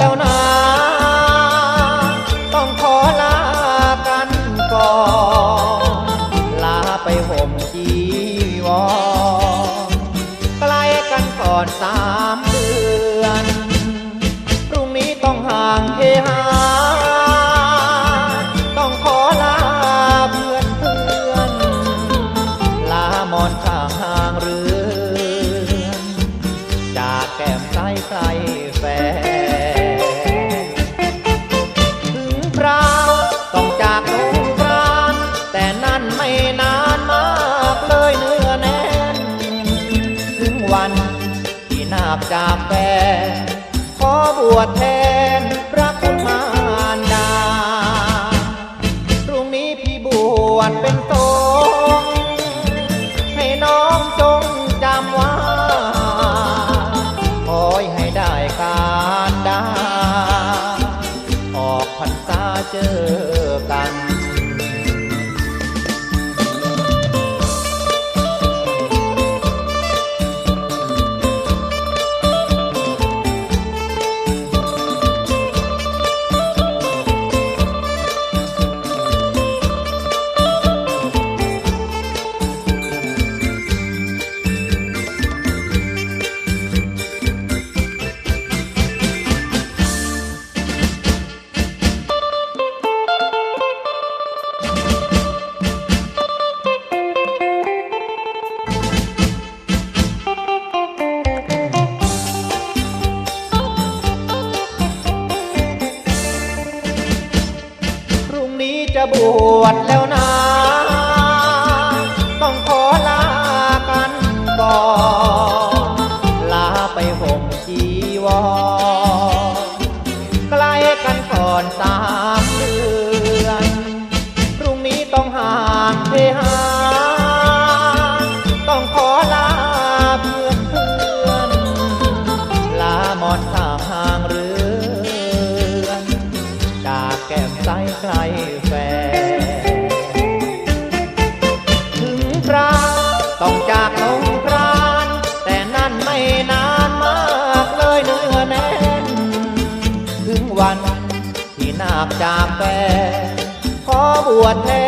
ช อ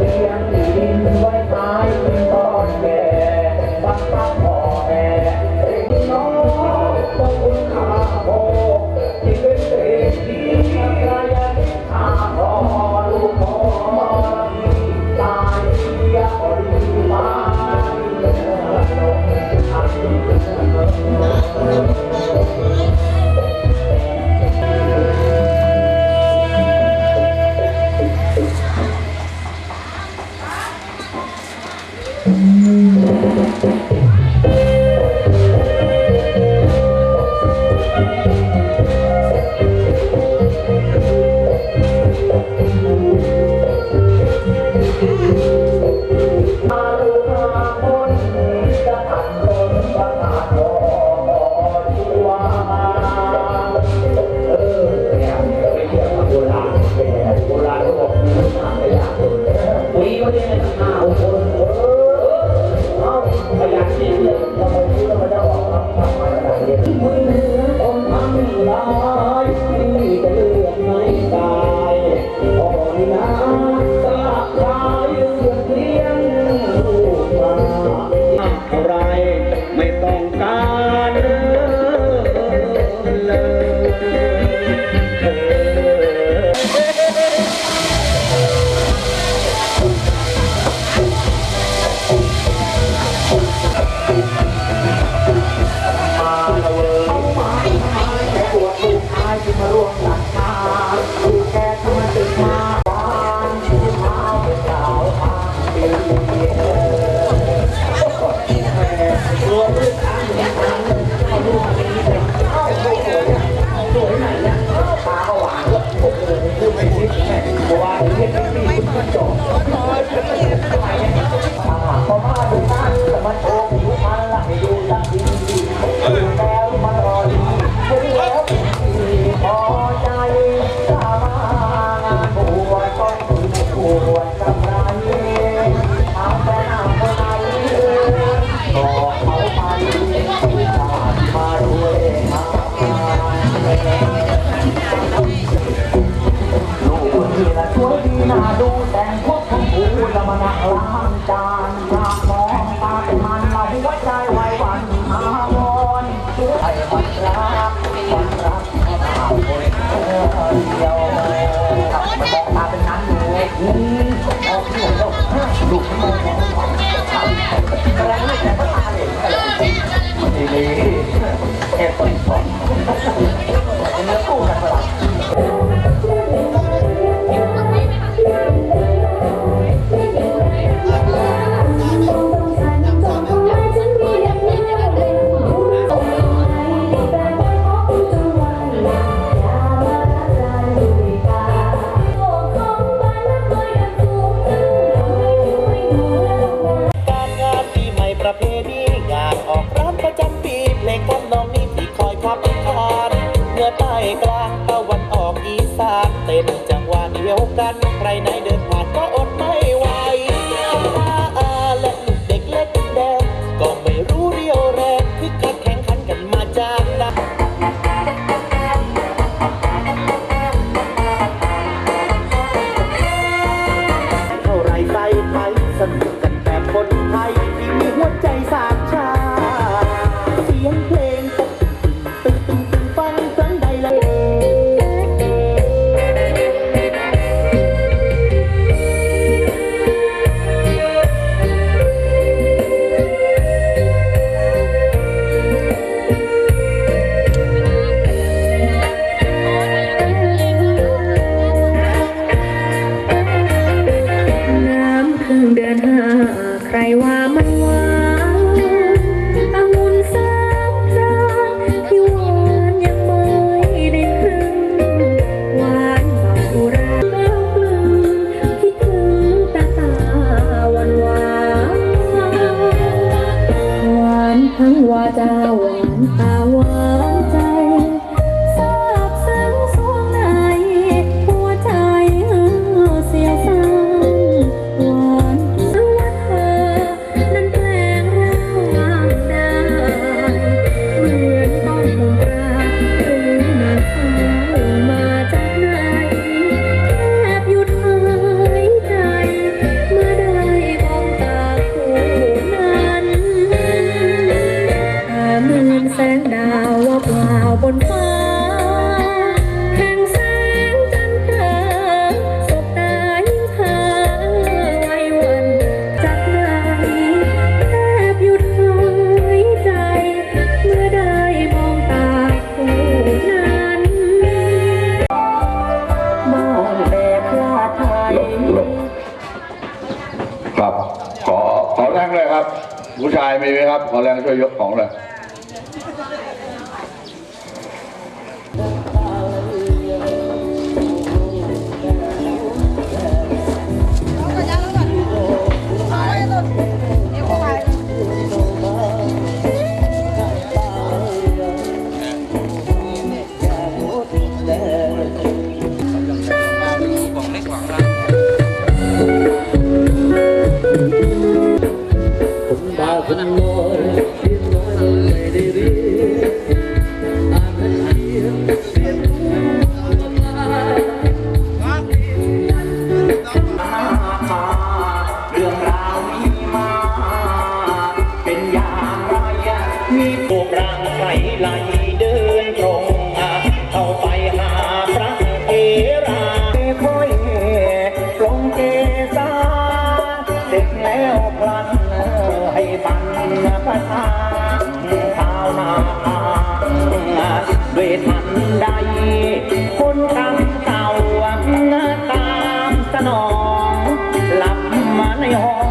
ลื เประทางชานาด้วยทันใด คนกำเก่าตามสนองหลับมาในห้อง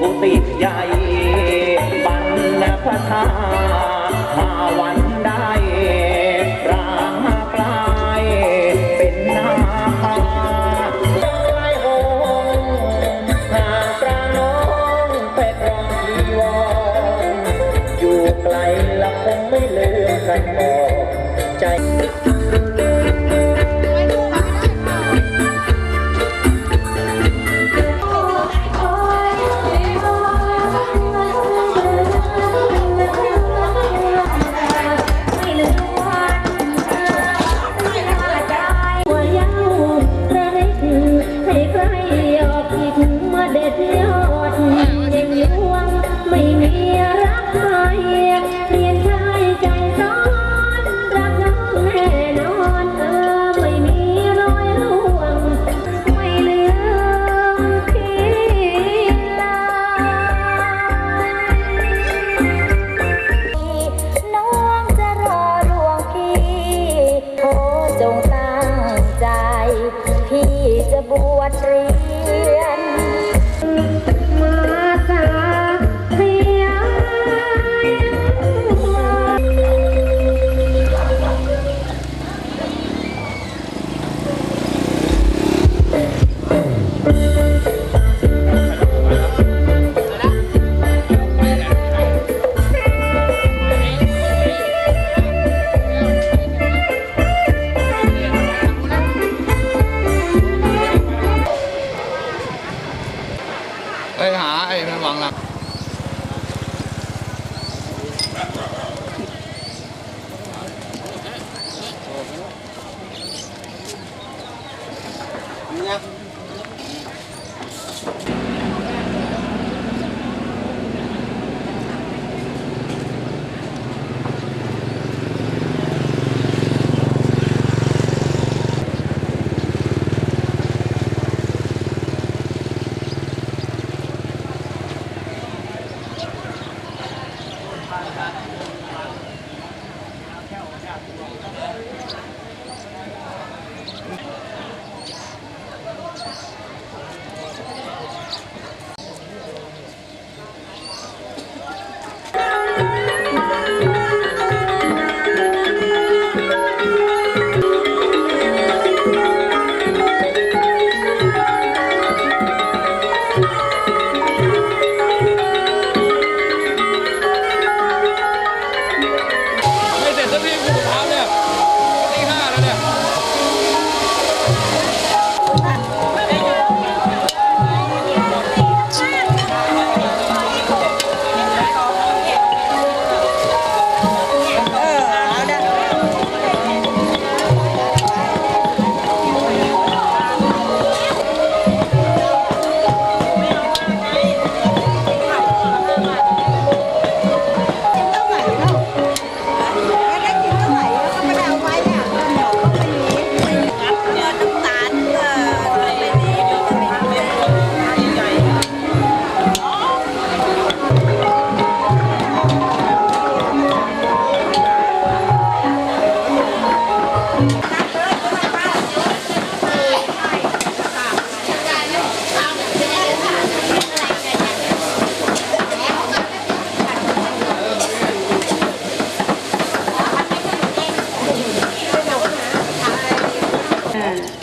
กุฏิใหญ่บรรพชาภาวัน กัพอใจ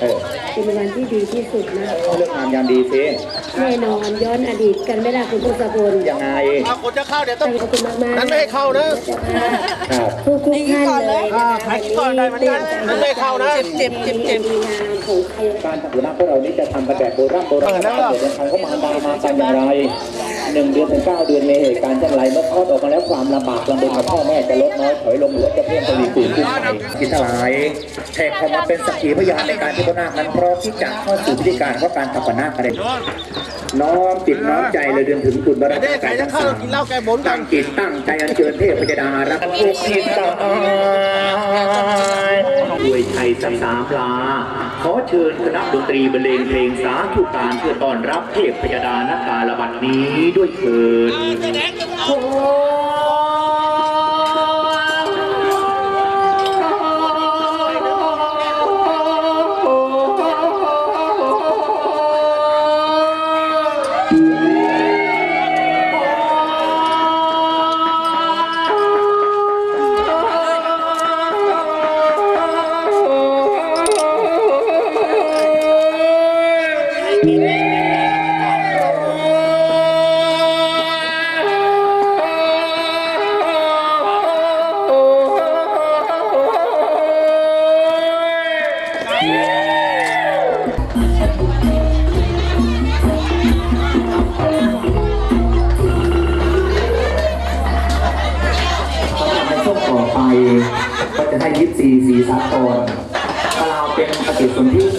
เออเป็นวันที่ดีที่สุดนะเลือกงานยามดีสิแน่นอนย้อนอดีตกันไม่ได้คุณพุทธพลยังไงคนจะเข้าเดี๋ยวต้องขอบคุณมากมากนั้นไม่ให้เข้านะ ครับทุกทุกท่านเลยอ่าใครก่อนได้เหมือนกันนั้นไม่ให้เข้านะเจ็บเจ็บเจ็บ ดีงามของใคร การทำหัวหน้าพวกเรานี้จะทำกันแบบโบราณโบราณเกิดเดินทางเข้ามาดามากันอย่างไร หนึ่งเดือนถึงเก้าเดือนมีเหตุการณ์เช่นไรเมื่อคลอดออกมาแล้วความลำบากลำบนของพ่อแม่จะลดน้อยถอยลงหรือจะเพิ่มทวีคูณขึ้นไปกินทลายแขกเข้ามาเป็นสักขีพยานในการที่พระนาคนั้นพร้อมที่จะเข้าสู่พิธีการว่าการขับนาคอะไรน้อมจิตน้อมใจเลยเดินถึงคุณบารมีใครจะเข้ากินเหล้าแกบนกัตั้นงจิตตั้งใจอัญเชิญเทพยดารักทุกทิศตายด้วยชัยสสามลา ขอเชิญคณะดนตรีบรรเลงเพลงสาธุการเพื่อต้อนรับเทพยดานาคาลบัดนี้ด้วยเถิด ซีสีสากลกล่าวเป็นปฏิสนธิ